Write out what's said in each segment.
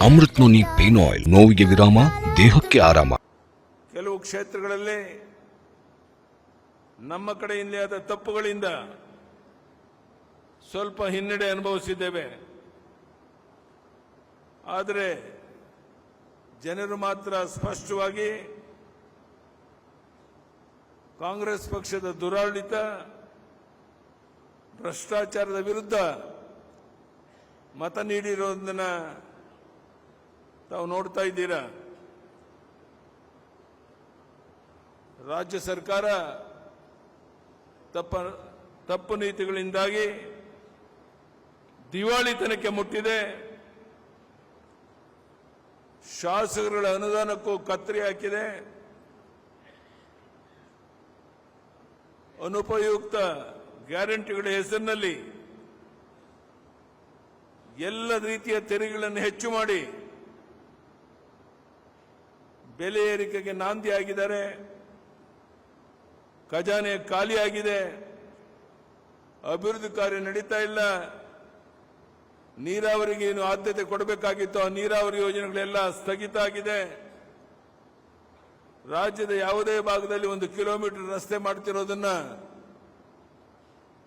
Amrit noni pain oil. ನೋವಿಗೆ ವಿರಾಮ, ದೇಹಕ್ಕೆ ಆರಾಮ. ಕೆಲವು ಕ್ಷೇತ್ರಗಳಲ್ಲಿ ನಮ್ಮ ಕಡೆಯಿಂದಲೇ ಆದ ತಪ್ಪುಗಳಿಂದ ಸ್ವಲ್ಪ ಹಿನ್ನಡೆ ಅನುಭವಿಸಿದ್ದೇವೆ. ಆದರೆ ಜನರು ಮಾತ್ರ ಸ್ಪಷ್ಟವಾಗಿ ಕಾಂಗ್ರೆಸ್ ಪಕ್ಷದ ದುರಾಡಳಿತ, ಭ್ರಷ್ಟಾಚಾರದ ವಿರುದ್ಧ ಮತ ನೀಡಿರೋದನ್ನ ತಾವು ನೋಡ್ತಾ ಇದ್ದೀರಾ? ರಾಜ್ಯ ಸರ್ಕಾರ ತಪ್ಪ, ತಪ್ಪು ನೀತಿಗಳಿಂದಾಗಿ ದಿವಾಳಿತನಕ್ಕೆ ಮುಟ್ಟಿದೆ. ಶಾಸಕರುಗಳ ಅನುದಾನಕ್ಕೂ ಕತ್ತರಿ ಹಾಕಿದೆ. ಅನುಪಯುಕ್ತ ಗ್ಯಾರಂಟಿಗಳ ಹೆಸರಿನಲ್ಲಿ ಎಲ್ಲ ರೀತಿಯ ತೆರಿಗೆಗಳನ್ನು ಹೆಚ್ಚು ಮಾಡಿ ಬೆಲೆ ಏರಿಕೆಗೆ ನಾಂದಿ ಆಗಿದ್ದಾರೆ. ಖಜಾನೆ ಖಾಲಿಯಾಗಿದೆ ಅಭಿವೃದ್ಧಿ ಕಾರ್ಯ ನಡೀತಾ ಇಲ್ಲ. ನೀರಾವರಿಗೆ ಏನು ಆದ್ಯತೆ ಕೊಡಬೇಕಾಗಿತ್ತು ಆ ನೀರಾವರಿ ಯೋಜನೆಗಳೆಲ್ಲ ಸ್ಥಗಿತ ಆಗಿದೆ. ರಾಜ್ಯದ ಯಾವುದೇ ಭಾಗದಲ್ಲಿ ಒಂದು ಕಿಲೋಮೀಟರ್ ರಸ್ತೆ ಮಾಡ್ತಿರೋದನ್ನ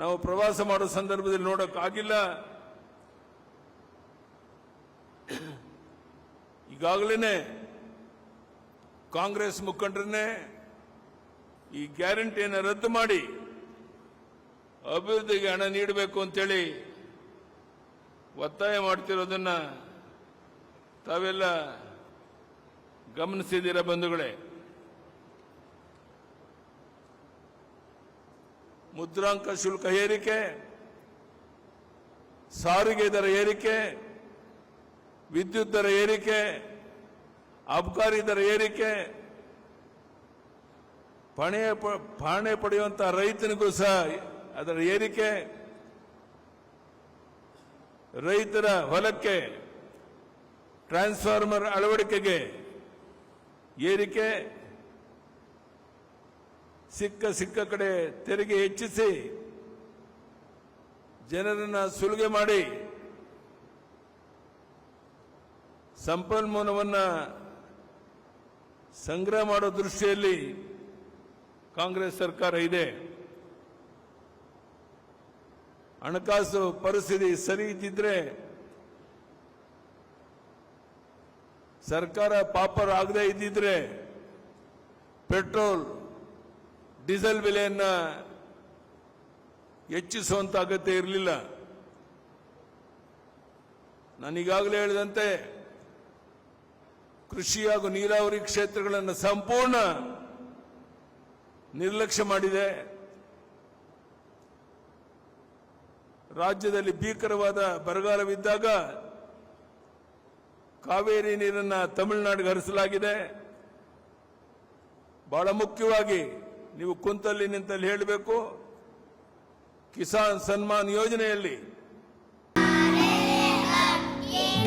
ನಾವು ಪ್ರವಾಸ ಮಾಡೋ ಸಂದರ್ಭದಲ್ಲಿ ನೋಡೋಕ್ಕಾಗಿಲ್ಲ ಈಗಾಗಲೇ ಕಾಂಗ್ರೆಸ್ ಮುಖಂಡರನ್ನೇ ಈ ಗ್ಯಾರಂಟಿಯನ್ನು ರದ್ದು ಮಾಡಿ ಅಭಿವೃದ್ಧಿಗೆ ಹಣ ನೀಡಬೇಕು ಅಂತೇಳಿ ಒತ್ತಾಯ ಮಾಡ್ತಿರೋದನ್ನ ತಾವೆಲ್ಲ ಗಮನಿಸಿದ್ದೀರ ಬಂಧುಗಳೇ? ಮುದ್ರಾಂಕ ಶುಲ್ಕ ಏರಿಕೆ, ಸಾರಿಗೆ ದರ ಏರಿಕೆ, ವಿದ್ಯುತ್ ದರ ಏರಿಕೆ ಅಬಕಾರಿ ದರ ಏರಿಕೆ. ಪಣೆ ಪಾಣೆ ಪಡೆಯುವಂತಹ ರೈತನಿಗೂ ಸಹ ಅದರ ಏರಿಕೆ. ರೈತರ ಹೊಲಕ್ಕೆ ಟ್ರಾನ್ಸ್ಫಾರ್ಮರ್ ಅಳವಡಿಕೆಗೆ ಏರಿಕೆ. ಸಿಕ್ಕ ಸಿಕ್ಕ ಕಡೆ ತೆರಿಗೆ ಹೆಚ್ಚಿಸಿ ಜನರನ್ನ ಸುಲಿಗೆ ಮಾಡಿ ಸಂಪನ್ಮೂಲವನ್ನ ಸಂಗ್ರಹ ಮಾಡೋ ದೃಷ್ಟಿಯಲ್ಲಿ ಕಾಂಗ್ರೆಸ್ ಸರ್ಕಾರ ಇದೆ. ಹಣಕಾಸು ಪರಿಸ್ಥಿತಿ ಸರಿ ಇದ್ದಿದ್ರೆ ಸರ್ಕಾರ ಪಾಪರ್ ಆಗದೇ ಇದ್ದಿದ್ರೆ ಪೆಟ್ರೋಲ್, ಡೀಸೆಲ್ ಬೆಲೆಯನ್ನು ಹೆಚ್ಚಿಸುವಂತ ಅಗತ್ಯ ಇರಲಿಲ್ಲ. ನಾನೀಗಾಗಲೇ ಹೇಳಿದಂತೆ ಕೃಷಿ ಹಾಗೂ ನೀರಾವರಿ ಕ್ಷೇತ್ರಗಳನ್ನು ಸಂಪೂರ್ಣ ನಿರ್ಲಕ್ಷ್ಯ ಮಾಡಿದೆ. ರಾಜ್ಯದಲ್ಲಿ ಭೀಕರವಾದ ಬರಗಾಲವಿದ್ದಾಗ ಕಾವೇರಿ ನೀರನ್ನು ತಮಿಳುನಾಡಿಗೆ ಹರಿಸಲಾಗಿದೆ. ಬಹಳ ಮುಖ್ಯವಾಗಿ ನೀವು ಕುಂತಲ್ಲಿ ನಿಂತಲ್ಲಿ ಹೇಳಬೇಕು, ಕಿಸಾನ್ ಸನ್ಮಾನ್ ಯೋಜನೆಯಲ್ಲಿ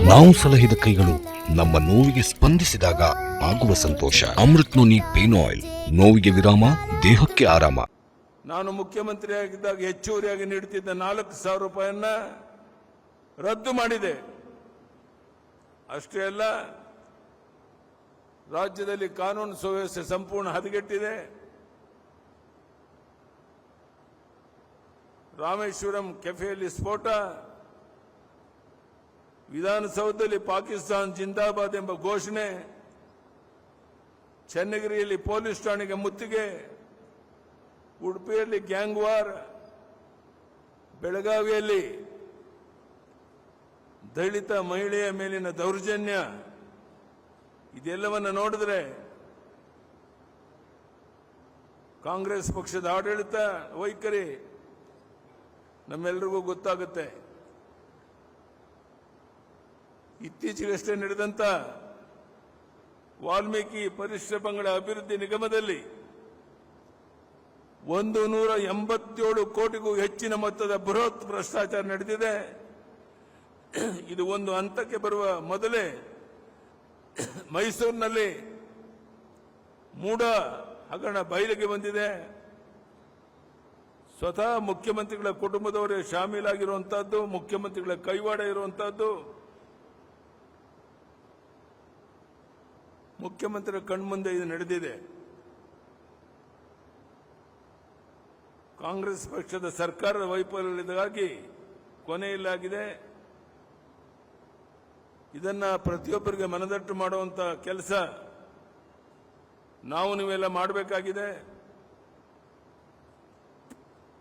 ನಾವು ಸಲಹಿದ ಕೈಗಳು ನಮ್ಮ ನೋವಿಗೆ ಸ್ಪಂದಿಸಿದಾಗ ಆಗುವ ಸಂತೋಷ. ಅಮೃತ್ ನೋನಿ ಪೇನ್ ಆಯಿಲ್, ನೋವಿಗೆ ವಿರಾಮ, ದೇಹಕ್ಕೆ ಆರಾಮ. ನಾನು ಮುಖ್ಯಮಂತ್ರಿಯಾಗಿದ್ದಾಗ ಹೆಚ್ಚುವರಿಯಾಗಿ ನೀಡುತ್ತಿದ್ದ ನಾಲ್ಕು ಸಾವಿರ ರೂಪಾಯಿಯನ್ನ ರದ್ದು ಮಾಡಿದೆ. ಅಷ್ಟೇ ಅಲ್ಲ, ರಾಜ್ಯದಲ್ಲಿ ಕಾನೂನು ಸುವ್ಯವಸ್ಥೆ ಸಂಪೂರ್ಣ ಹದಗೆಟ್ಟಿದೆ. ರಾಮೇಶ್ವರಂ ಕೆಫೆಯಲ್ಲಿ ಸ್ಫೋಟ. ವಿಧಾನಸೌಧದಲ್ಲಿ ಪಾಕಿಸ್ತಾನ್ ಜಿಂದಾಬಾದ್ ಎಂಬ ಘೋಷಣೆ, ಚನ್ನಗಿರಿಯಲ್ಲಿ ಪೊಲೀಸ್ ಠಾಣೆಗೆ ಮುತ್ತಿಗೆ, ಉಡುಪಿಯಲ್ಲಿ ಗ್ಯಾಂಗ್ ವಾರ್, ಬೆಳಗಾವಿಯಲ್ಲಿ ದಲಿತ ಮಹಿಳೆಯ ಮೇಲಿನ ದೌರ್ಜನ್ಯ, ಇದೆಲ್ಲವನ್ನು ನೋಡಿದ್ರೆ ಕಾಂಗ್ರೆಸ್ ಪಕ್ಷದ ಆಡಳಿತ, ವೈಖರಿ ನಮ್ಮೆಲ್ಲರಿಗೂ ಗೊತ್ತಾಗುತ್ತೆ. ಇತ್ತೀಚೆಗಷ್ಟೇ ನಡೆದಂತ ವಾಲ್ಮೀಕಿ ಪರಿಶ್ರಮಗಳ ಅಭಿವೃದ್ಧಿ ನಿಗಮದಲ್ಲಿ ಒಂದು ನೂರ ಎಂಬತ್ತೇಳು ಕೋಟಿಗೂ ಹೆಚ್ಚಿನ ಮೊತ್ತದ ಬೃಹತ್ ಭ್ರಷ್ಟಾಚಾರ ನಡೆದಿದೆ. ಇದು ಒಂದು ಹಂತಕ್ಕೆ ಬರುವ ಮೊದಲೇ ಮೈಸೂರಿನಲ್ಲಿ ಮೂಡ ಹಗರಣ ಬಯಲಿಗೆ ಬಂದಿದೆ. ಸ್ವತಃ ಮುಖ್ಯಮಂತ್ರಿಗಳ ಕುಟುಂಬದವರೇ ಶಾಮೀಲಾಗಿರುವಂತಹದ್ದು, ಮುಖ್ಯಮಂತ್ರಿಗಳ ಕೈವಾಡ ಇರುವಂತಹದ್ದು. ಮುಖ್ಯಮಂತ್ರಿ ಕಣ್ಮುಂದೆ ಇದು ನಡೆದಿದೆ. ಕಾಂಗ್ರೆಸ್ ಪಕ್ಷದ ಸರ್ಕಾರದ ವೈಫಲ್ಯದಿಂದಾಗಿ ಕೊನೆಯಲ್ಲಾಗಿದೆ. ಇದನ್ನ ಪ್ರತಿಯೊಬ್ಬರಿಗೆ ಮನದಟ್ಟು ಮಾಡುವಂತ ಕೆಲಸ ನಾವು ನೀವೆಲ್ಲ ಮಾಡಬೇಕಾಗಿದೆ.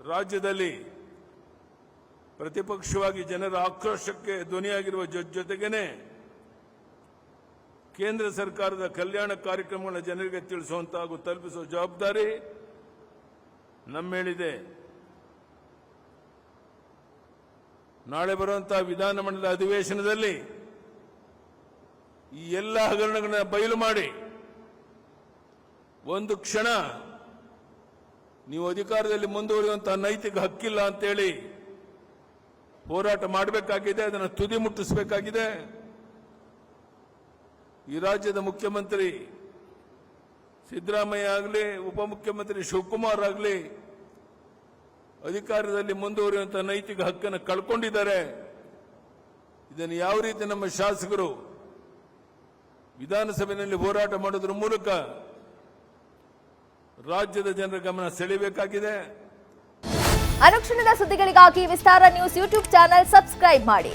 ರಾಜ್ಯದಲ್ಲಿ ಪ್ರತಿಪಕ್ಷವಾಗಿ ಜನರ ಆಕ್ರೋಶಕ್ಕೆ ಧ್ವನಿಯಾಗಿರುವ ಜೊತೆಗೇನೆ ಕೇಂದ್ರ ಸರ್ಕಾರದ ಕಲ್ಯಾಣ ಕಾರ್ಯಕ್ರಮಗಳ ಜನರಿಗೆ ತಿಳಿಸುವಂತ ಹಾಗೂ ತಲುಪಿಸುವ ಜವಾಬ್ದಾರಿ ನಮ್ಮೇಳಿದೆ ನಾಳೆ ಬರುವಂತಹ ವಿಧಾನಮಂಡಲ ಅಧಿವೇಶನದಲ್ಲಿ ಈ ಎಲ್ಲ ಹಗರಣಗಳನ್ನ ಬಯಲು ಮಾಡಿ, ಒಂದು ಕ್ಷಣ ನೀವು ಅಧಿಕಾರದಲ್ಲಿ ಮುಂದುವರಿಯುವಂತಹ ನೈತಿಕ ಹಕ್ಕಿಲ್ಲ ಅಂತೇಳಿ ಹೋರಾಟ ಮಾಡಬೇಕಾಗಿದೆ, ಅದನ್ನು ತುದಿ ಮುಟ್ಟಿಸಬೇಕಾಗಿದೆ. ಈ ರಾಜ್ಯದ ಮುಖ್ಯಮಂತ್ರಿ ಸಿದ್ದರಾಮಯ್ಯ ಆಗಲಿ, ಉಪಮುಖ್ಯಮಂತ್ರಿ ಶಿವಕುಮಾರ್ ಆಗಲಿ ಅಧಿಕಾರದಲ್ಲಿ ಮುಂದುವರಿಯುವಂತಹ ನೈತಿಕ ಹಕ್ಕನ್ನು ಕಳ್ಕೊಂಡಿದ್ದಾರೆ. ಇದನ್ನು ಯಾವ ರೀತಿ ನಮ್ಮ ಶಾಸಕರು ವಿಧಾನಸಭೆಯಲ್ಲಿ ಹೋರಾಟ ಮಾಡೋದ್ರ ಮೂಲಕ ರಾಜ್ಯದ ಜನರ ಗಮನ ಸೆಳೆಯಬೇಕಾಗಿದೆ. ಅನುಕ್ಷಣದ ಸುದ್ದಿಗಳಿಗಾಗಿ Vistara news YouTube channel subscribe ಮಾಡಿ.